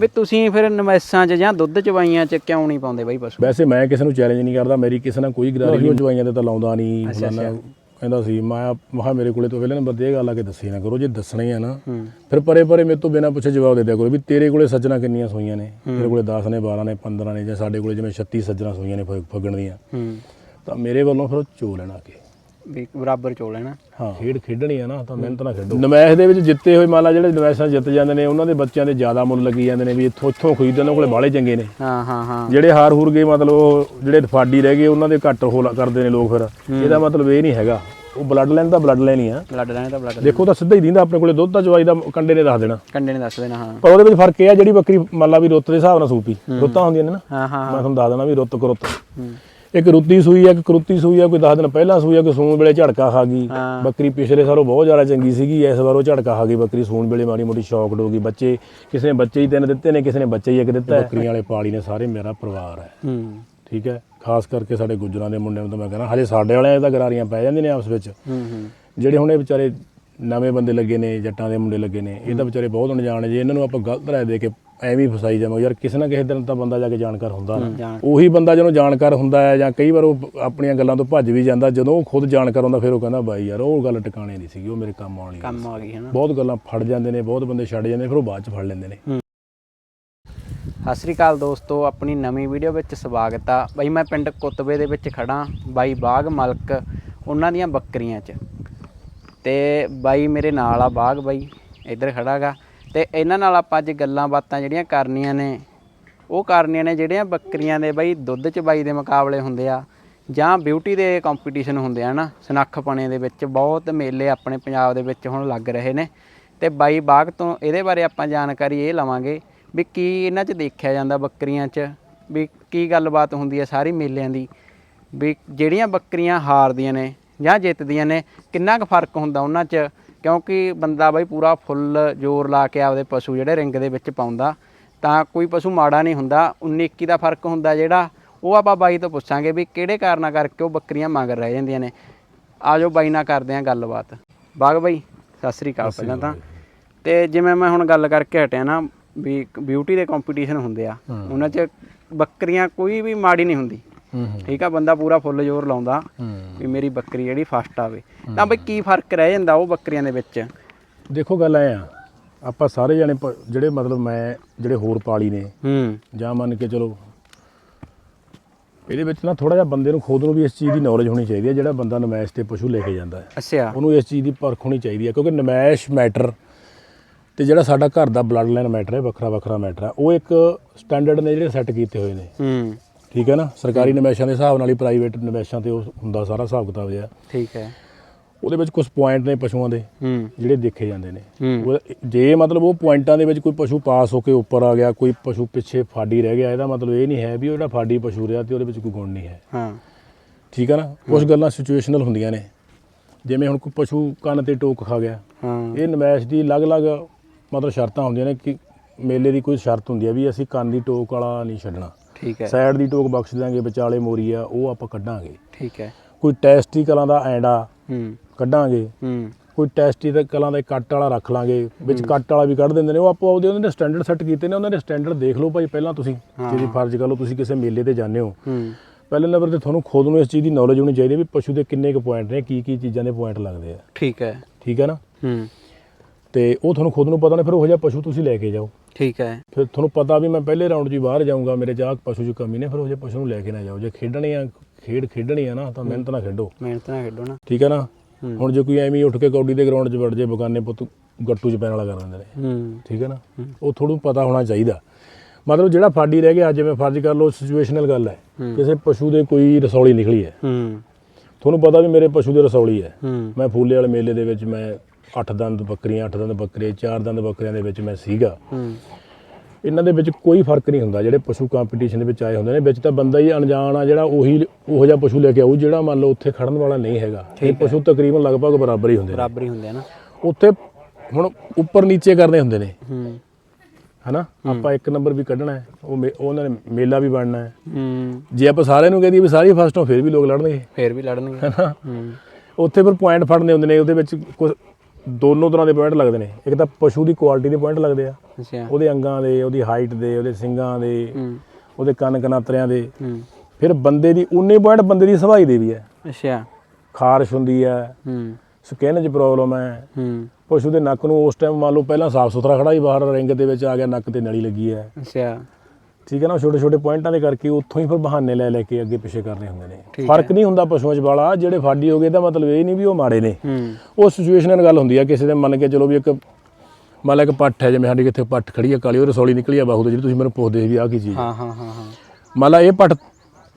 ਵੀ ਤੁਸੀਂ ਫਿਰ ਨਮੈਸਾਂ 'ਚ ਜਾਂ ਦੁੱਧ ਚਵਾਈਆਂ 'ਚ ਕਿਉਂ ਨਹੀਂ ਪਾਉਂਦੇ ਬਾਈ ਪਸ਼ੂ? ਵੈਸੇ ਮੈਂ ਕਿਸੇ ਨੂੰ ਚੈਲੰਜ ਨਹੀਂ ਕਰਦਾ ਮੇਰੀ ਕਿਸੇ ਨਾਲ ਕੋਈ ਗਰਾਰੀ ਨਹੀਂ। ਜਵਾਈਆਂ ਤੇ ਤਾਂ ਲਾਉਂਦਾ ਨਹੀਂ ਫਲਾਨਾ ਕਹਿੰਦਾ ਸੀ ਮੈਂ ਮਹਾ ਮੇਰੇ ਕੋਲੇ ਤੋਂ ਪਹਿਲੇ ਨੰਬਰ ਤੇ ਇਹ ਗੱਲ ਆ ਕੇ ਦੱਸੀ ਨਾ ਕਰੋ ਜੇ ਦੱਸਣਾ ਆ ਨਾ ਹੂੰ। ਫਿਰ ਪਰੇ ਪਰੇ ਮੇਰੇ ਤੋਂ ਬਿਨਾਂ ਪੁੱਛੇ ਜਵਾਬ ਦੇ ਦਿਆ ਕਰੋ ਵੀ ਤੇਰੇ ਕੋਲੇ ਸੱਜਣਾ ਕਿੰਨੀਆਂ ਸੋਈਆਂ ਨੇ? ਤੇਰੇ ਕੋਲੇ 10 ਨੇ 12 ਨੇ 15 ਨੇ ਜਾਂ ਸਾਡੇ ਕੋਲੇ ਜਿਵੇਂ 36 ਸੱਜਣਾ ਸੋਈਆਂ ਨੇ ਫ- ਫੱਗਣ ਦੀਆਂ। ਹੂੰ। ਤਾਂ ਮੇਰੇ ਵੱਲੋਂ ਫਿਰ ਉਹ ਚੋ ਲੈਣਾ ਕੇ। ਵੀ ਬਰਾਬਰ ਚੋ ਲੈਣਾ ਹਾਂ। ਖੇਡ ਖੇਡਣੀ ਆ ਨਾ ਤਾਂ ਮਿਹਨਤ ਨਾਲ ਖੇਡੋ। ਨਮੈਸ਼ ਦੇ ਵਿੱਚ ਜਿੱਤੇ ਹੋਏ ਮੰਨ ਲਾ ਜਿਹੜੇ ਨਮੈਸ਼ਾਂ ਜਿੱਤ ਜਾਂਦੇ ਨੇ ਉਹਨਾਂ ਦੇ ਬੱਚਿਆਂ ਦੇ ਜ਼ਿਆਦਾ ਮੁੱਲ ਲੱਗੀ ਜਾਂਦੇ ਨੇ ਵੀ ਇੱਥੋਂ ਇੱਥੋਂ ਖਰੀਦਣ ਉਹਨਾਂ ਕੋਲੇ ਬਾਹਲੇ ਚੰਗੇ ਨੇ। ਹਾਂ ਹਾਂ ਹਾਂ। ਜਿਹੜੇ ਹਾਰ ਹੂਰ ਗਏ ਮਤਲਬ ਉਹ ਜਿਹੜੇ ਫਾਡੀ ਰਹਿ ਗਏ ਉਹਨਾਂ ਦੇ ਘੱਟ ਹੋ ਕਰਦੇ ਨੇ ਲੋਕ ਫਿਰ। ਇਹਦਾ ਮਤਲਬ ਇਹ ਨਹੀਂ ਹੈਗਾ। ਉਹ ਬਲੱਡ ਲਾਈਨ ਦਾ ਬਲੱਡ ਲਾਈਨ ਹੀ ਆ। ਬਲੱਡ ਲੈਣੇ ਤਾਂ ਬਲੱਡ ਦੇਖੋ ਤਾਂ ਸਿੱਧਾ ਹੀ ਦਿੰਦਾ ਆਪਣੇ ਕੋਲੇ ਦੁੱਧ ਦਾ ਜਵਾਈ ਦਾ ਕੰਡੇ ਨੇ ਦੱਸ ਦੇਣਾ। ਕੰਡੇ ਨੇ ਦੱਸ ਦੇਣਾ ਹਾਂ। ਪਰ ਉਹਦੇ ਵਿੱਚ ਫ਼ਰਕ ਇਹ ਆ ਜਿਹੜੀ ਬੱਕਰੀ ਮੰਨ ਲਾ ਵੀ ਰੁੱਤ ਦੇ ਹਿਸਾਬ ਨਾਲ ਸੂਪੀ ਰੁੱਤਾਂ ਹੁੰਦੀਆਂ ਨੇ ਨਾ। ਹਾਂ ਹਾਂ। ਮੈਂ ਤੁਹਾਨੂੰ ਦੱਸ ਦੇਣਾ ਵੀ ਰੁੱਤ ਕਰੁੱਤ। ਹੂੰ। ਇੱਕ ਰੁੱਤੀ ਸੂਈ ਆ ਇੱਕ ਕਰੁੱਤੀ ਸੂਈ ਆ ਕੋਈ 10 ਦਿਨ ਪਹਿਲਾਂ ਸੂਈ ਆ ਕੋਈ ਸੂਣ ਵੇਲੇ ਝੜਕਾ ਖਾ ਗਈ। ਹਾਂ। ਬੱਕਰੀ ਪਿਛਲੇ ਸਾਲੋਂ ਬਹੁਤ ਜ਼ਿਆਦਾ ਚੰਗੀ ਸੀਗੀ ਇਸ ਵਾਰ ਉਹ ਝੜਕਾ ਖਾ ਗਈ ਬੱਕਰੀ ਸੂਣ ਵੇਲੇ ਮਾੜੀ ਮੋਟੀ ਸ਼ੌਕ ਹੋ ਗਈ। ਬੱਚੇ ਕਿਸੇ ਨੇ ਬੱਚੇ ਹੀ ਤਿੰਨ ਦਿੱਤੇ ਨੇ ਕਿਸੇ ਨੇ ਬੱਚੇ ਹੀ ਇੱਕ ਦਿੱਤਾ। ਹੈ। ਬੱਕਰੀਆਂ ਵਾਲੇ ਪਾਲੀ ਨੇ ਸਾਰੇ ਮੇਰਾ ਪਰਿਵਾਰ ਹੈ। ਹੂੰ। ਠੀਕ ਹੈ? ਖਾਸ ਕਰਕੇ ਸਾਡੇ ਗੁੱਜਰਾਂ ਦੇ ਮੁੰਡਿਆਂ ਨੂੰ ਤਾਂ ਮੈਂ ਕਹਿੰਦਾ ਹਜੇ ਸਾਡੇ ਵਾਲਿਆਂ ਦੇ ਤਾਂ ਗਰਾਰੀਆਂ ਪੈ ਜਾਂਦੀਆਂ ਨੇ ਆਪਸ ਵਿੱਚ। ਹੂੰ ਜਿਹੜੇ ਹੁਣ ਇਹ ਵਿਚਾਰੇ ਨਵੇਂ ਬੰਦੇ ਲੱਗੇ ਨੇ ਜੱਟਾਂ ਦੇ ਮੁੰਡੇ ਲੱਗੇ ਨੇ ਇਹ ਤਾਂ ਵਿਚਾਰੇ ਬਹੁਤ ਅਣਜਾਣ ਜੇ ਇਹਨਾਂ ਨੂੰ ਆਪਾਂ ਗਲਤ ਰਾਏ ਦੇ ਕੇ ਐਵੇਂ ਹੀ ਫਸਾਈ ਜਾਵਾਂਗੇ ਯਾਰ ਕਿਸੇ ਨਾ ਕਿਸੇ ਦਿਨ ਤਾਂ ਬੰਦਾ ਜਾ ਕੇ ਜਾਣਕਾਰ ਹੁੰਦਾ ਨਾ। ਉਹੀ ਬੰਦਾ ਜਦੋਂ ਜਾਣਕਾਰ ਹੁੰਦਾ ਹੈ ਜਾਂ ਕਈ ਵਾਰ ਉਹ ਆਪਣੀਆਂ ਗੱਲਾਂ ਤੋਂ ਭੱਜ ਵੀ ਜਾਂਦਾ ਜਦੋਂ ਉਹ ਖੁਦ ਜਾਣਕਾਰ ਹੁੰਦਾ ਫਿਰ ਉਹ ਕਹਿੰਦਾ ਬਾਈ ਯਾਰ ਉਹ ਗੱਲ ਟਿਕਾਣੇ ਨਹੀਂ ਸੀਗੀ ਉਹ ਮੇਰੇ ਕੰਮ ਆਉਣ ਕੰਮ ਆ ਗਈ ਹੈ ਨਾ ਬਹੁਤ ਗੱਲਾਂ ਫੜ ਜਾਂਦੇ ਨੇ ਬਹੁਤ ਬੰਦੇ ਛੱਡ ਜਾਂਦੇ ਨੇ ਫਿਰ ਉਹ ਬਾਅਦ ਚ ਫੜ ਲੈਂਦੇ ਨੇ। ਸਤਿ ਸ੍ਰੀ ਅਕਾਲ ਦੋਸਤੋ ਆਪਣੀ ਨਵੀਂ ਵੀਡੀਓ ਵਿੱਚ ਸਵਾਗਤ ਆ। ਬਾਈ ਮੈਂ ਪਿੰਡ ਕੁਤਬੇ ਦੇ ਵਿੱਚ ਖੜਾ ਬਾਈ ਬਾਗ ਮਲਕ ਉਹਨਾਂ ਦੀਆਂ ਬੱਕਰੀਆਂ 'ਚ। ਤੇ ਬਾਈ ਮੇਰੇ ਨਾਲ ਆ ਬਾਗ ਬਾਈ ਇੱਧਰ ਖੜਾਗਾ ਤੇ ਇਹਨਾਂ ਨਾਲ ਆਪਾਂ ਅੱਜ ਗੱਲਾਂ ਬਾਤਾਂ ਜਿਹੜੀਆਂ ਕਰਨੀਆਂ ਨੇ, ਉਹ ਕਰਨੀਆਂ ਨੇ ਜਿਹੜੀਆਂ ਬੱਕਰੀਆਂ ਦੇ ਬਈ ਦੁੱਧ 'ਚ ਬਾਈ ਦੇ ਮੁਕਾਬਲੇ ਹੁੰਦੇ ਆ, ਜਾਂ ਬਿਊਟੀ ਦੇ ਕੰਪੀਟੀਸ਼ਨ ਹੁੰਦੇ ਆ ਨਾ ਸਨੱਖਪਣੇ ਦੇ ਵਿੱਚ ਬਹੁਤ ਮੇਲੇ ਆਪਣੇ ਪੰਜਾਬ ਦੇ ਵਿੱਚ ਹੁਣ ਲੱਗ ਰਹੇ ਨੇ, ਤੇ ਬਾਈ ਬਾਗ ਤੋਂ ਇਹਦੇ ਬਾਰੇ ਆਪਾਂ ਜਾਣਕਾਰੀ ਇਹ ਲਵਾਂਗੇ ਵੀ ਕੀ ਇਹਨਾਂ 'ਚ ਦੇਖਿਆ ਜਾਂਦਾ ਬੱਕਰੀਆਂ 'ਚ, ਵੀ ਕੀ ਗੱਲਬਾਤ ਹੁੰਦੀ ਹੈ ਸਾਰੀ ਮੇਲਿਆਂ ਦੀ, ਵੀ ਜਿਹੜੀਆਂ ਬੱਕਰੀਆਂ ਹਾਰਦੀਆਂ ਨੇ ਜਾਂ ਜਿੱਤਦੀਆਂ ਨੇ, ਕਿੰਨਾ ਕੁ ਫ਼ਰਕ ਹੁੰਦਾ ਉਹਨਾਂ 'ਚ ਕਿਉਂਕਿ ਬੰਦਾ ਬਾਈ ਪੂਰਾ ਫੁੱਲ ਜ਼ੋਰ ਲਾ ਕੇ ਆਪਦੇ ਪਸ਼ੂ ਜਿਹੜੇ ਰਿੰਗ ਦੇ ਵਿੱਚ ਪਾਉਂਦਾ ਤਾਂ ਕੋਈ ਪਸ਼ੂ ਮਾੜਾ ਨਹੀਂ ਹੁੰਦਾ। 19 21 ਦਾ ਫ਼ਰਕ ਹੁੰਦਾ ਜਿਹੜਾ ਉਹ ਆਪਾਂ ਬਾਈ ਤੋਂ ਪੁੱਛਾਂਗੇ ਵੀ ਕਿਹੜੇ ਕਾਰਨਾਂ ਕਰਕੇ ਉਹ ਬੱਕਰੀਆਂ ਮਗਰ ਰਹਿ ਜਾਂਦੀਆਂ ਨੇ। ਆਜੋ ਬਾਈ ਨਾਲ ਕਰਦੇ ਆਂ ਗੱਲਬਾਤ। ਬਾਗ ਬਾਈ ਸਤਿ ਸ੍ਰੀ ਅਕਾਲ ਪਹਿਲਾਂ ਤਾਂ। ਤੇ ਜਿਵੇਂ ਮੈਂ ਹੁਣ ਗੱਲ ਕਰਕੇ ਹਟਿਆ ਨਾ ਵੀ ਬਿਊਟੀ ਦੇ ਕੰਪੀਟੀਸ਼ਨ ਹੁੰਦੇ ਆ ਉਹਨਾਂ 'ਚ ਬੱਕਰੀਆਂ ਕੋਈ ਵੀ ਮਾੜੀ ਨਹੀਂ ਹੁੰਦੀ। ਠੀਕ ਆ ਬੰਦਾ ਪੂਰਾ ਫੁੱਲ ਜ਼ੋਰ ਲਾਉਂਦਾ ਵੀ ਮੇਰੀ ਬੱਕਰੀ ਜਿਹੜੀ ਫਸਟ ਆਵੇ। ਤਾਂ ਬਈ ਕੀ ਫ਼ਰਕ ਰਹਿ ਜਾਂਦਾ ਉਹ ਬੱਕਰੀਆਂ ਦੇ ਵਿੱਚ? ਦੇਖੋ ਗੱਲ ਐ ਆ ਆਪਾਂ ਸਾਰੇ ਜਣੇ ਜਿਹੜੇ ਮਤਲਬ ਮੈਂ ਜਿਹੜੇ ਹੋਰ ਪਾਲੀ ਨੇ ਹੂੰ। ਜਾਂ ਮੰਨ ਕੇ ਚਲੋ ਇਹਦੇ ਵਿੱਚ ਨਾ ਥੋੜਾ ਜਿਹਾ ਬੰਦੇ ਨੂੰ ਖੁਦ ਨੂੰ ਵੀ ਇਸ ਚੀਜ਼ ਦੀ ਨੌਲੇਜ ਹੋਣੀ ਚਾਹੀਦੀ ਹੈ ਜਿਹੜਾ ਬੰਦਾ ਨਮਾਇਸ਼ ਤੇ ਪਸ਼ੂ ਲੈ ਕੇ ਜਾਂਦਾ ਹੈ। ਅੱਛਾ। ਉਹਨੂੰ ਇਸ ਚੀਜ਼ ਦੀ ਪਰਖ ਹੋਣੀ ਚਾਹੀਦੀ ਹੈ ਕਿਉਂਕਿ ਨਮਾਇਸ਼ ਮੈਟਰ ਤੇ ਜਿਹੜਾ ਸਾਡਾ ਘਰ ਦਾ ਬਲੱਡ ਲਾਈਨ ਮੈਟਰ ਹੈ ਵੱਖਰਾ ਵੱਖਰਾ ਮੈਟਰ ਹੈ ਉਹ ਇੱਕ ਸਟੈਂਡਰਡ ਨੇ ਜਿਹੜੇ ਸੈੱਟ ਕੀਤੇ ਹੋਏ ਨੇ। ਹੂੰ। ਠੀਕ ਹੈ ਨਾ? ਸਰਕਾਰੀ ਨਮਾਇਸ਼ਾਂ ਦੇ ਹਿਸਾਬ ਨਾਲ ਹੀ ਪ੍ਰਾਈਵੇਟ ਨਮਾਇਸ਼ਾਂ ਤੇ ਉਹ ਹੁੰਦਾ ਸਾਰਾ ਹਿਸਾਬ ਕਿਤਾਬ ਜਿਹਾ। ਠੀਕ ਹੈ। ਉਹਦੇ ਵਿੱਚ ਕੁਝ ਪੁਆਇੰਟ ਨੇ ਪਸ਼ੂਆਂ ਦੇ ਹੂੰ। ਜਿਹੜੇ ਦੇਖੇ ਜਾਂਦੇ ਨੇ। ਉਹ- ਜੇ ਮਤਲਬ ਉਹ ਪੁਆਇੰਟਾਂ ਦੇ ਵਿੱਚ ਕੋਈ ਪਸ਼ੂ ਪਾਸ ਹੋ ਕੇ ਉੱਪਰ ਆ ਗਿਆ ਕੋਈ ਪਸ਼ੂ ਪਿੱਛੇ ਫਾਡੀ ਰਹਿ ਗਿਆ ਇਹਦਾ ਮਤਲਬ ਇਹ ਨਹੀਂ ਹੈ ਵੀ ਉਹ ਜਿਹੜਾ ਫਾਡੀ ਪਸ਼ੂ ਰਿਹਾ ਤੇ ਉਹਦੇ ਵਿੱਚ ਕੋਈ ਗੁਣ ਨਹੀਂ ਹੈ। ਹਾਂ। ਠੀਕ ਹੈ ਨਾ? ਕੁਝ ਗੱਲਾਂ ਸਿਚੁਏਸ਼ਨਲ ਹੁੰਦੀਆਂ ਨੇ। ਜਿਵੇਂ ਹੁਣ ਕੋਈ ਪਸ਼ੂ ਕੰਨ ਤੇ ਟੋਕ ਖਾ ਗਿਆ। ਹਾਂ। ਇਹ ਨਮੈਸ਼ ਦੀ ਅਲੱਗ-ਅਲੱਗ ਮਤਲਬ ਸ਼ਰਤਾਂ ਹੁੰਦੀਆਂ ਨੇ ਕਿ ਮੇਲੇ ਦੀ ਕੋਈ ਸ਼ਰਤ ਹੁੰਦੀ ਹੈ ਵੀ ਅਸੀਂ ਕੰਨ ਦੀ ਟੋਕ ਵਾਲਾ ਨਹੀਂ ਛੱਡਣਾ। ਠੀਕ ਹੈ। ਸਾਈਡ ਦੀ ਟੋਕ ਬਖਸ਼ ਦਿਆਂਗੇ ਵਿਚਾਲੇ ਮੋਰੀ ਆ ਉਹ ਆਪਾਂ ਕੱਢਾਂਗੇ। ਠੀਕ ਹੈ। ਕੋਈ ਟੈਸਟੀਕਲਾਂ ਦਾ ਐਂਡਾ ਹੂੰ। ਕੱਢਾਂਗੇ। ਹੂੰ। ਕੋਈ ਟੈਸਟੀ ਦੇ ਕਲਾਂ ਦਾ ਕੱਟ ਵਾਲਾ ਰੱਖ ਲਾਂਗੇ ਵਿੱਚ ਕੱਟ ਵਾਲਾ ਵੀ ਕੱਢ ਦਿੰਦੇ ਨੇ ਉਹ ਆਪੋ ਆਪਦੇ ਉਹਨਾਂ ਦੇ ਸਟੈਂਡਰਡ ਸੈੱਟ ਕੀਤੇ ਨੇ ਉਹਨਾਂ ਦੇ ਸਟੈਂਡਰਡ ਦੇਖ ਲਓ ਭਾਈ ਪਹਿਲਾਂ ਤੁਸੀਂ ਜਿਹਦੀ ਫਰਜ਼ ਕਰ ਲਓ ਤੁਸੀਂ ਕਿਸੇ ਮੇਲੇ ਤੇ ਜਾਂਦੇ ਹੋ। ਹੂੰ। ਪਹਿਲੇ ਨੰਬਰ ਤੇ ਤੁਹਾਨੂੰ ਖੁਦ ਨੂੰ ਇਸ ਚੀਜ਼ ਦੀ ਨੌਲੇਜ ਹੋਣੀ ਚਾਹੀਦੀ ਹੈ ਵੀ ਪਸ਼ੂ ਦੇ ਕਿੰਨੇ ਕੁ ਪੁਆਇੰਟ ਨੇ ਕੀ ਕੀ ਚੀਜ਼ਾਂ ਦੇ ਪੁਆਇੰਟ ਲੱਗਦੇ ਆ। ਠੀਕ ਹੈ। ਠੀਕ ਹੈ ਨਾ? ਹੂੰ। ਤੇ ਉਹ ਤੁਹਾਨੂੰ ਖੁਦ ਨੂੰ ਪਤਾ ਨੇ ਫਿਰ ਉਹ ਜਿਹਾ ਪਸ਼ੂ ਤੁਸੀਂ ਲੈ ਕੇ ਜਾਓ। ਠੀਕ ਹੈ। ਫਿਰ ਤੁਹਾਨੂੰ ਪਤਾ ਵੀ ਮੈਂ ਪਹਿਲੇ ਰਾਊਂਡ 'ਚ ਹੀ ਬਾਹਰ ਜਾਊਂਗਾ ਮੇਰੇ ਚਾਹ ਪਸ਼ੂ 'ਚ ਕਮੀ ਨੇ ਫਿਰ ਉਹ ਜਿਹੇ ਪਸ਼ੂ ਨੂੰ ਲੈ ਕੇ ਨਾ ਜਾਓ। ਜੇ ਖੇਡਣੀ ਆ ਖੇਡ ਖੇਡਣੀ ਆ ਨਾ ਤਾਂ ਮਿਹਨਤ ਨਾਲ ਖੇਡੋ। ਮਿਹਨਤ ਨਾਲ ਖੇਡੋ ਨਾ। ਠੀਕ ਹੈ ਨਾ। ਹੁਣ ਜੇ ਕੋਈ ਐਵੇਂ ਉੱਠ ਕੇ ਕੌਡੀ ਦੇ ਗਰਾਊਂਡ 'ਚ ਵੜ ਜੇ ਬਗਾਨੇ ਪੁੱਤ ਗੱਟੂ 'ਚ ਪੈਣ ਵਾਲਾ ਕਰ ਦਿੰਦੇ ਨੇ। ਠੀਕ ਹੈ ਨਾ? ਉਹ ਥੋੜੂ ਪਤਾ ਹੋਣਾ ਚਾਹੀਦਾ। ਮਤਲਬ ਜਿਹੜਾ ਫਾਡੀ ਰਹਿ ਗਿਆ ਜਿਵੇਂ ਫਰਜ਼ ਕਰ ਲਓ ਸਿਚੁਏਸ਼ਨਲ ਗੱਲ ਹੈ। ਕਿਸੇ ਪਸ਼ੂ ਦੇ ਕੋਈ ਰਸੌਲੀ ਨਿਕਲੀ ਹੈ। ਤੁਹਾਨੂੰ ਪਤਾ ਵੀ ਮੇਰੇ ਪਸ਼ੂ ਦੇ ਰਸੌਲੀ ਹੂੰ। ਮੈਂ ਫੂਲੇ ਵਾਲੇ ਮੇਲੇ ਦੇ ਵਿੱਚ ਮੈਂ 8 ਦੰਦ ਬੱਕਰੀਆਂ 8 ਦੰਦ ਬੱਕਰੇ 4 ਦੰਦ ਬੱਕਰੀਆਂ ਦੇ ਵਿੱਚ ਮੈਂ ਸੀਗਾ। ਹੂੰ। ਇਹਨਾਂ ਦੇ ਵਿੱਚ ਕੋਈ ਫ਼ਰਕ ਨਹੀਂ ਹੁੰਦਾ। ਜਿਹੜੇ ਪਸ਼ੂ ਕੰਪੀਟੀਸ਼ਨ ਦੇ ਵਿੱਚ ਆਏ ਹੁੰਦੇ ਨੇ ਵਿੱਚ ਤਾਂ ਬੰਦਾ ਹੀ ਅਣਜਾਣ ਆ ਜਿਹੜਾ ਉਹੀ ਉਹੋ ਜਿਹਾ ਪਸ਼ੂ ਲੈ ਕੇ ਆਊ ਜਿਹੜਾ ਮੰਨ ਲਓ ਉੱਥੇ ਖੜਨ ਵਾਲਾ ਨਹੀਂ ਹੈਗਾ। ਇਹ ਪਸ਼ੂ ਤਕਰੀਬਨ ਲਗਭਗ ਬਰਾਬਰ ਹੀ ਹੁੰਦੇ ਨੇ। ਬਰਾਬਰ ਹੀ ਹੁੰਦੇ ਨਾ। ਉੱਥੇ ਹੁਣ ਉੱਪਰ ਨੀਚੇ ਕਰਨੇ ਹੁੰਦੇ ਨੇ। ਹੂੰ। ਹਨਾ? ਆਪਾਂ ਇੱਕ ਨੰਬਰ ਵੀ ਕੱਢਣਾ ਹੈ। ਉਹ ਉਹਨਾਂ ਨੇ ਮੇਲਾ ਵੀ ਬਣਨਾ ਹੈ। ਹੂੰ। ਜੇ ਆਪਾਂ ਸਾਰਿਆਂ ਨੂੰ ਕਹਿ ਦਈਏ ਵੀ ਸਾਰੀ ਫਸਟ ਹੋ ਫਿਰ ਵੀ ਲੋਕ ਲੜਨਗੇ। ਫੇਰ ਵੀ ਲੜਨਗੇ। ਹਨਾ? ਹੂੰ। ਉੱਥੇ ਫਿਰ ਪੁਆਇੰਟ ਫੜਨੇ ਹੁੰਦੇ ਨੇ ਉਹਦੇ ਵਿੱਚ ਕੁਝ ਦੋਨੋਂ ਤਰ੍ਹਾਂ ਦੇ ਪੁਆਇੰਟ ਲੱਗਦੇ ਨੇ। ਇੱਕ ਤਾਂ ਪਸ਼ੂ ਦੀ ਕੁਆਲਿਟੀ ਦੇ ਪੁਆਇੰਟ ਲੱਗਦੇ ਆ। ਅੱਛਾ। ਉਹਦੇ ਅੰਗਾਂ ਦੇ ਉਹਦੀ ਹਾਈਟ ਦੇ ਉਹਦੇ ਸਿੰਗਾਂ ਦੇ ਉਹਦੇ ਕੰਨ ਕਨਾਤਰਿਆਂ ਦੇ। ਫਿਰ ਬੰਦੇ ਦੀ ਉਨੇ ਪੁਆਇੰਟ ਬੰਦੇ ਦੀ ਸਭਾਈ ਦੇ ਵੀ ਹੈ। ਅੱਛਾ। ਖਾਰਸ਼ ਹੁੰਦੀ ਹੈ। ਹੂੰ। ਸਕਿਨ 'ਚ ਪ੍ਰੋਬਲਮ ਹੈ। ਹੂੰ। ਪਸ਼ੂ ਦੇ ਨੱਕ ਨੂੰ ਉਸ ਟਾਈਮ ਮੰਨ ਲਓ ਪਹਿਲਾਂ ਸਾਫ਼ ਸੁਥਰਾ ਖੜਾ ਹੀ ਬਾਹਰ ਰਿੰਗ ਦੇ ਵਿੱਚ ਆ ਗਿਆ ਨੱਕ ਤੇ ਨਲੀ ਲੱਗੀ ਹੈ। ਅੱਛਾ। ਠੀਕ ਹੈ ਨਾ ਛੋਟੇ ਛੋਟੇ ਪੁਆਇੰਟਾਂ ਦੇ ਕਰਕੇ ਉੱਥੋਂ ਹੀ ਫਿਰ ਬਹਾਨੇ ਲੈ ਲੈ ਕੇ ਅੱਗੇ ਪਿੱਛੇ ਕਰਨੇ ਹੁੰਦੇ ਨੇ। ਫ਼ਰਕ ਨਹੀਂ ਹੁੰਦਾ ਪਸ਼ੂਆਂ 'ਚ ਵਾਲਾ ਜਿਹੜੇ ਫਾਡੀ ਹੋ ਗਏ ਤਾਂ ਮਤਲਬ ਇਹ ਨਹੀਂ ਵੀ ਉਹ ਮਾੜੇ ਨੇ। ਉਹ ਸਿਚੁਏਸ਼ਨਲ ਗੱਲ ਹੁੰਦੀ ਆ ਕਿਸੇ ਦੇ ਮੰਨ ਕੇ ਚਲੋ ਵੀ ਇੱਕ ਮੰਨ ਲਾ ਇੱਕ ਪੱਠ ਹੈ ਜਿਵੇਂ ਸਾਡੀ ਕਿੱਥੇ ਪੱਠ ਖੜੀ ਆ ਕਾਲੀ ਉਹ ਰਸੌਲੀ ਨਿਕਲੀ ਆ ਬਾਹੂ ਤੋਂ ਜਿਹੜੀ ਤੁਸੀਂ ਮੈਨੂੰ ਪੁੱਛਦੇ ਸੀ ਵੀ ਆ ਕੀ ਚੀਜ਼ ਹਾਂ ਹਾਂ ਹਾਂ ਹਾਂ। ਮੰਨ ਲਾ ਇਹ ਪੱਠ